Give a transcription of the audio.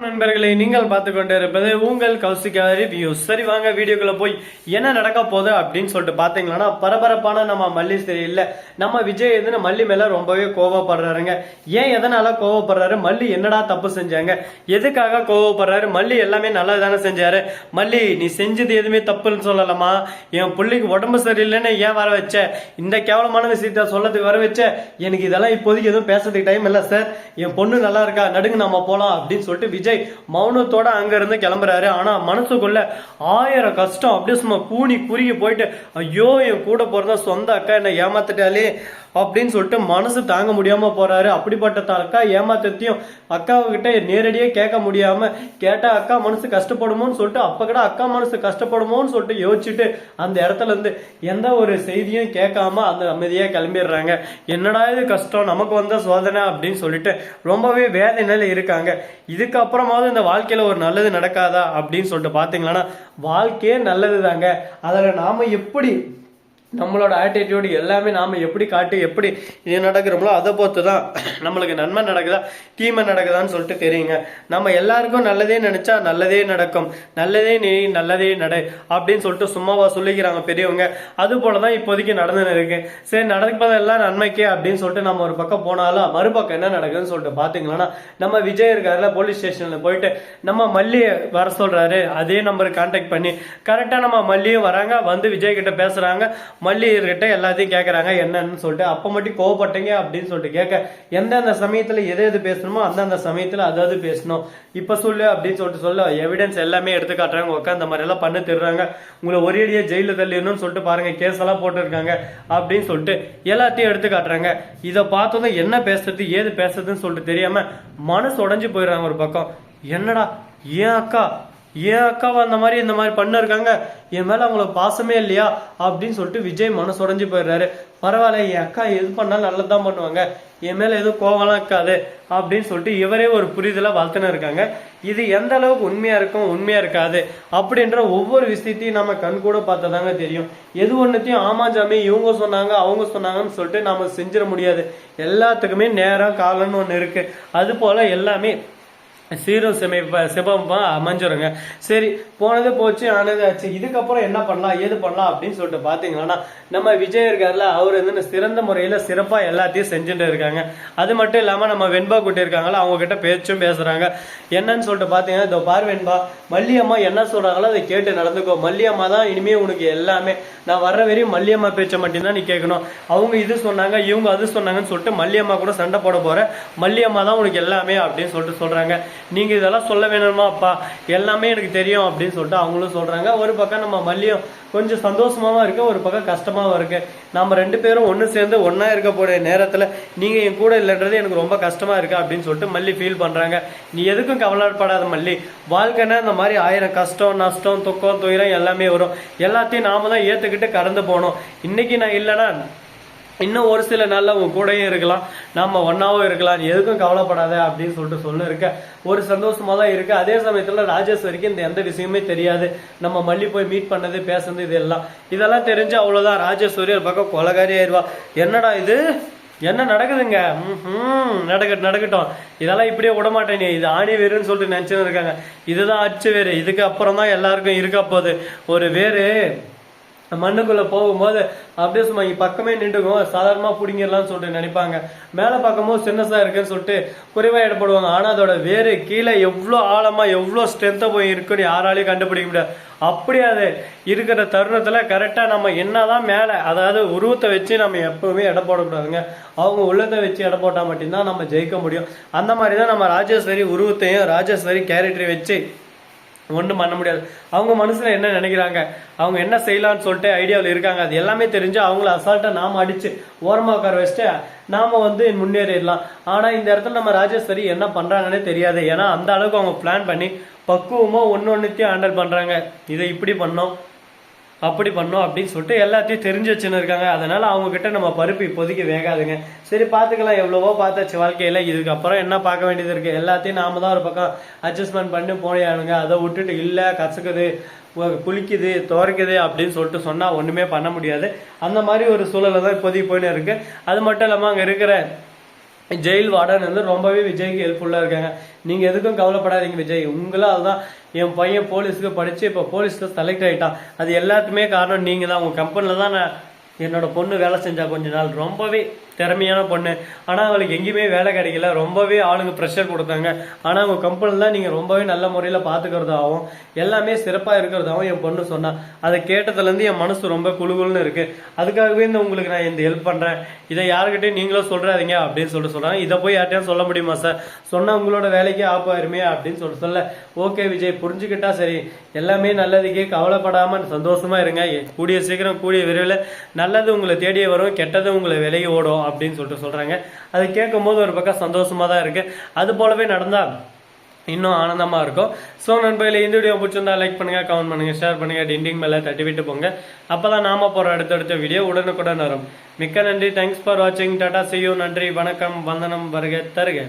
நண்பர்களை நீங்கள் பார்த்து கொண்டு இருப்பது உங்கள் கௌசிகா ரிவ்யூஸ் சரி வாங்க வீடியோக்குள்ள போய் என்ன நடக்க போகுது அப்படின்னு சொல்லிட்டு பாத்தீங்கன்னா பரபரப்பான நம்ம மல்லி சரியில்ல நம்ம விஜய் எதுன்னு மல்லி மேல ரொம்பவே கோவப்படுறாருங்க. ஏன் எதனால கோவப்படுறாரு? மல்லி என்னடா தப்பு செஞ்சாங்க? எதுக்காக கோவப்படுறாரு? மல்லி எல்லாமே நல்லா தானே செஞ்சாரு. மல்லி நீ செஞ்சது எதுவுமே தப்புன்னு சொல்லலாமா என் பிள்ளைக்கு உடம்பு சரியில்லைன்னு ஏன் வர வச்ச? இந்த கேவலமான விஷயத்த சொல்லதுக்கு வர வச்ச? எனக்கு இதெல்லாம் இப்போதைக்கு எதுவும் பேசுறதுக்கு டைம் இல்லை சார். என் பொண்ணு நல்லா இருக்கா? நடுங்க நம்ம போலாம் அப்படின்னு சொல்லிட்டு விஜய் மௌனத்தோட அங்க இருந்து கிளம்புறாரு. ஆனா மனசுக்குள்ள ஆயிரம் கஷ்டம். அப்படியே சும்மா கூனி குறுகி போயிட்டு ஐயோ என் கூட போகிறதா சொந்த அக்கா என்ன ஏமாத்திட்டாலே அப்படின்னு சொல்லிட்டு மனசு தாங்க முடியாம போறாரு. அப்படிப்பட்ட அக்கா ஏமாத்தத்தையும் அக்காவுக்கிட்ட நேரடியே கேட்க முடியாம கேட்டா அக்கா மனசு கஷ்டப்படுமோன்னு சொல்லிட்டு அப்ப கூட அக்கா மனசு கஷ்டப்படுமோன்னு சொல்லிட்டு யோசிச்சுட்டு அந்த இடத்துல இருந்து எந்த ஒரு செய்தியும் கேட்காம அந்த அமைதியா கிளம்பிடுறாங்க. என்னடா இது கஷ்டம்? நமக்கு வந்த சோதனை அப்படின்னு சொல்லிட்டு ரொம்பவே வேதனையில இருக்காங்க. இதுக்கப்புறம் அப்புறமாவது இந்த வாழ்க்கையில ஒரு நல்லது நடக்காதா அப்படின்னு சொல்லிட்டு பாத்தீங்கன்னா வாழ்க்கையே நல்லது தாங்க அதில் நாம எப்படி நம்மளோட ஆட்டிடியூடு எல்லாமே நாம் எப்படி காட்டி எப்படி இது நடக்கிறோமோ அதை பொறுத்து தான் நம்மளுக்கு நன்மை நடக்குதா தீமை நடக்குதான்னு சொல்லிட்டு தெரியுங்க. நம்ம எல்லாருக்கும் நல்லதே நினைச்சா நல்லதே நடக்கும். நல்லதே நீ நல்லதே நட அப்படின்னு சொல்லிட்டு சும்மாவா சொல்லிக்கிறாங்க பெரியவங்க. அது போல தான் இப்போதைக்கு நடந்துன்னு இருக்கு. சரி நடப்பதெல்லாம் நன்மைக்கே அப்படின்னு சொல்லிட்டு நம்ம ஒரு பக்கம் போனாலும் மறுபக்கம் என்ன நடக்குதுன்னு சொல்லிட்டு பார்த்தீங்களன்னா நம்ம விஜய் இருக்காருல போலீஸ் ஸ்டேஷனில் போயிட்டு நம்ம மல்லியை வர சொல்கிறாரு அதே நம்பருக்கு கான்டாக்ட் பண்ணி கரெக்டாக நம்ம மல்லியும் வராங்க வந்து விஜய் கிட்ட பேசுகிறாங்க மல்லிகர்கிட்ட எல்லாத்தையும் கேட்குறாங்க என்னன்னு சொல்லிட்டு. அப்போ மட்டும் கோவப்பட்டீங்க அப்படின்னு சொல்லிட்டு கேட்க எந்தெந்த சமயத்தில் எது எது பேசணுமோ அந்தந்த சமயத்தில் அதாவது பேசணும். இப்போ சொல்லு அப்படின்னு சொல்லிட்டு சொல்ல எவிடன்ஸ் எல்லாமே எடுத்து காட்டுறாங்க உட்காந்து இந்த மாதிரி எல்லாம் பண்ணு தர்றாங்க. உங்களை ஒரேடியா தள்ளிடணும்னு சொல்லிட்டு பாருங்க கேஸ் எல்லாம் போட்டிருக்காங்க அப்படின்னு சொல்லிட்டு எல்லாத்தையும் எடுத்து காட்டுறாங்க. இதை பார்த்ததும் என்ன பேசுறது ஏது பேசுறதுன்னு சொல்லிட்டு தெரியாம மனசு உடைஞ்சு போயிடுறாங்க ஒரு பக்கம். என்னடா ஏன் அக்கா ஏன் அக்காவை அந்த மாதிரி இந்த மாதிரி பண்ண இருக்காங்க என் மேல அவங்களுக்கு பாசமே இல்லையா? அப்படின்னு சொல்லிட்டு விஜய் மனசு உடஞ்சு போயிடுறாரு. பரவாயில்ல என் அக்கா எது பண்ணாலும் நல்லதான் பண்ணுவாங்க. என் மேல எதுவும் கோவம்லாம் இருக்காது அப்படின்னு சொல்லிட்டு இவரே ஒரு புரிதலாக வளர்த்துன்னு இருக்காங்க. இது எந்த அளவுக்கு உண்மையா இருக்கும் உண்மையா இருக்காது அப்படின்ற ஒவ்வொரு விஷயத்தையும் நம்ம கண் கூட பார்த்ததாங்க தெரியும். எது ஒன்றுத்தையும் ஆமாஞ்சாமி இவங்க சொன்னாங்க அவங்க சொன்னாங்கன்னு சொல்லிட்டு நாம செஞ்சிட முடியாது. எல்லாத்துக்குமே நேரம் காலம்னு ஒன்று இருக்கு. அது போல எல்லாமே சீரும் செமை சிவமா அமைஞ்சிருங்க. சரி போனது போச்சு ஆனது ஆச்சு. இதுக்கப்புறம் என்ன பண்ணலாம் ஏது பண்ணலாம் அப்படின்னு சொல்லிட்டு பார்த்தீங்கன்னா நம்ம விஜய் இருக்கார்ல அவர் வந்து சிறந்த முறையில் சிறப்பாக எல்லாத்தையும் செஞ்சுட்டு இருக்காங்க. அது மட்டும் இல்லாமல் நம்ம வெண்பா குட்டி இருக்காங்களா அவங்க கிட்ட பேச்சும் பேசுகிறாங்க என்னன்னு சொல்லிட்டு பார்த்தீங்கன்னா இதோ பார் வெண்பா மல்லியம்மா என்ன சொல்கிறாங்களோ அதை கேட்டு நடந்துக்கோ. மல்லியம்மா தான் இனிமேல் உனக்கு எல்லாமே. நான் வர்ற வரையும் மல்லியம்மா பேச்சை மட்டும்தான் நீ கேட்கணும். அவங்க இது சொன்னாங்க இவங்க அது சொன்னாங்கன்னு சொல்லிட்டு மல்லியம்மா கூட சண்டை போட போகிற மல்லியம்மா தான் உனக்கு எல்லாமே அப்படின்னு சொல்லிட்டு சொல்கிறாங்க நீங்கள் இதெல்லாம் சொல்ல வேணுமா அப்பா? எல்லாமே எனக்கு தெரியும் அப்படின்னு சொல்லிட்டு அவங்களும் சொல்கிறாங்க ஒரு பக்கம் நம்ம மல்லியும் கொஞ்சம் சந்தோஷமாகவும் இருக்குது ஒரு பக்கம் கஷ்டமாகவும் இருக்குது நம்ம ரெண்டு பேரும் ஒன்று சேர்ந்து ஒன்றா இருக்கக்கூடிய நேரத்தில் நீங்கள் என் கூட இல்லைன்றது எனக்கு ரொம்ப கஷ்டமாக இருக்குது அப்படின்னு சொல்லிட்டு மல்லி ஃபீல் பண்ணுறாங்க நீ எதுக்கும் கவலைப்படாத மல்லி. வாழ்க்கைன்னா இந்த மாதிரி ஆயிரம் கஷ்டம் நஷ்டம் துக்கம் துயரம் எல்லாமே வரும். எல்லாத்தையும் நாம தான் ஏற்றுக்கிட்டு கடந்து போகணும். இன்னைக்கு நான் இல்லைன்னா இன்னும் ஒரு சில நாளில் உன் கூடயும் இருக்கலாம். நம்ம ஒன்னாவும் இருக்கலாம். நீ எதுக்கும் கவலைப்படாத அப்படின்னு சொல்லிட்டு சொல்ல இருக்க ஒரு சந்தோஷமா தான் இருக்கு. அதே சமயத்துல ராஜேஸ்வரிக்கு இந்த எந்த விஷயமே தெரியாது. நம்ம மல்லி போய் மீட் பண்ணது பேசுனது இதெல்லாம். இதெல்லாம் தெரிஞ்சு அவ்வளவுதான். ராஜேஸ்வரி ஒரு பக்கம் கொலகாரி ஆயிடுவா என்னடா இது? என்ன நடக்குதுங்க? ம் நடக்கட்டும் நடக்கட்டும். இதெல்லாம் இப்படியே விட மாட்டேன் நீ. இது ஆணி வேறுன்னு சொல்லிட்டு நினைச்சுன்னு இருக்காங்க. இதுதான் அச்சு வேறு இதுக்கு அப்புறம் தான் எல்லாருக்கும் இருக்க போகுது. ஒரு வேறு மண்ணுக்குள்ள போகும்போது அப்படியே சும்மா இங்க பக்கமே நின்றுக்கும். சாதாரணமா பிடிங்கிடலாம்னு சொல்லிட்டு நினைப்பாங்க. மேல பார்க்கும்போது சின்னசா இருக்குன்னு சொல்லிட்டு குறைவா இடப்படுவாங்க. ஆனா அதோட வேறு கீழே எவ்வளோ ஆழமா எவ்வளோ ஸ்ட்ரென்த்தா போய் இருக்குன்னு யாராலையும் கண்டுபிடிக்க முடியாது. அப்படி அது இருக்கிற தருணத்துல கரெக்டா நம்ம என்னதான் மேல அதாவது உருவத்தை வச்சு நம்ம எப்பவுமே எடை போடக்கூடாதுங்க. அவங்க உள்ளத்தை வச்சு எடை போட்டா மட்டும்தான் நம்ம ஜெயிக்க முடியும். அந்த மாதிரி தான் நம்ம ராஜேஸ்வரி உருவத்தையும் ராஜேஸ்வரி கேரக்டரையும் வச்சு ஒன்றும் பண்ண முடியாது. அவங்க மனசுல என்ன நினைக்கிறாங்க? அவங்க என்ன செய்யலாம்னு சொல்லிட்டு ஐடியாவில் இருக்காங்க. அது எல்லாமே தெரிஞ்சு அவங்கள அசால்ட்டா நாம அடிச்சு ஓரமாக உட்கார வச்சுட்டு நாம வந்து முன்னேறிடலாம். ஆனா இந்த இடத்துல நம்ம ராஜேஸ்வரி என்ன பண்றாங்கன்னே தெரியாது. ஏன்னா அந்த அளவுக்கு அவங்க பிளான் பண்ணி பக்குவமா ஒன்று ஒன்றுத்தையும் ஹேண்டில் பண்றாங்க. இதை இப்படி பண்ணோம். அப்படி பண்ணோம் அப்படின்னு சொல்லிட்டு எல்லாத்தையும் தெரிஞ்சு வச்சுன்னு இருக்காங்க. அதனால அவங்க கிட்ட நம்ம பருப்பு இப்போதைக்கு வேகாதுங்க. சரி பார்த்துக்கலாம். எவ்வளவோ பார்த்தாச்சு வாழ்க்கையில. இதுக்கப்புறம் என்ன பார்க்க வேண்டியது இருக்கு? எல்லாத்தையும் நாம தான் ஒரு பக்கம் அட்ஜஸ்ட்மெண்ட் பண்ணி போனியானுங்க. அதை விட்டுட்டு இல்ல கசக்குது குளிக்குது துவைக்குது அப்படின்னு சொல்லிட்டு சொன்னா ஒண்ணுமே பண்ண முடியாது. அந்த மாதிரி ஒரு சூழலை தான் இப்போதைக்கு போயின்னு இருக்கு. அது மட்டும் இல்லாம அங்க இருக்கிற ஜெயில் வார்டன் வந்து ரொம்பவே விஜய்க்கு ஹெல்ப்ஃபுல்லாக இருக்காங்க. நீங்கள் எதுக்கும் கவலைப்படாதீங்க விஜய். உங்களால் தான் என் பையன் போலீஸுக்கு படித்து இப்போ போலீஸில் செலக்ட் ஆகிட்டான் அது எல்லாத்துக்குமே காரணம் நீங்கள் தான் உங்கள் கம்பெனியில் தான் நான் என்னோட பொண்ணு வேலை செஞ்சா கொஞ்ச நாள். ரொம்பவே திறமையான பொண்ணு. ஆனால் அவளுக்கு எங்கேயுமே வேலை கிடைக்கல. ரொம்பவே ஆளுங்க ப்ரெஷர் கொடுத்தாங்க. ஆனால் அவங்க கம்பெனியில் தான் நீங்கள் ரொம்பவே நல்ல முறையில் பார்த்துக்கிறதாகவும் எல்லாமே சிறப்பாக இருக்கிறதாகவும் என் பொண்ணு சொன்னால் அதை கேட்டதுலேருந்து என் மனசு ரொம்ப குழுகுல்னு இருக்குது அதுக்காகவே இந்த உங்களுக்கு நான் இந்த ஹெல்ப் பண்ணுறேன் இதை யாருக்கிட்டையும் நீங்களும் சொல்கிறாதீங்க அப்படின்னு சொல்லிட்டு சொல்கிறாங்க இதை போய் யார்ட்டையும் சொல்ல முடியுமா சார் சொன்னால் உங்களோட ஆப் ஆப்பாயிருமே அப்படின்னு சொல்லிட்டு சொல்ல. ஓகே விஜய் புரிஞ்சுக்கிட்டா சரி. எல்லாமே நல்லதுக்கே கவலைப்படாமல் சந்தோஷமாக இருங்க. கூடிய சீக்கிரம் கூடிய விரைவில். நல்லது உங்களை தேடியே வரும் கெட்டது உங்களை விலகி ஓடும். அப்படின்னு சொல்லிட்டு சொல்கிறாங்க அது கேட்கும்போது ஒரு பக்கம் சந்தோஷமாக தான் இருக்குது அது போலவே நடந்தால் இன்னும் ஆனந்தமாக இருக்கும். ஸோ நண்பர்களே இந்த வீடியோ பிடிச்சிருந்தா லைக் பண்ணுங்கள் கமெண்ட் பண்ணுங்கள் ஷேர் பண்ணுங்கள் டிண்டிங் மேலே தட்டி விட்டு போங்க. அப்போ தான் நாம போகிற அடுத்தடுத்த வீடியோ உடனுக்குடன் வரும். மிக்க நன்றி. தேங்க்ஸ் ஃபார் வாட்சிங் டாடா செய்யும் நன்றி. வணக்கம். வந்தனம் வருக தருக.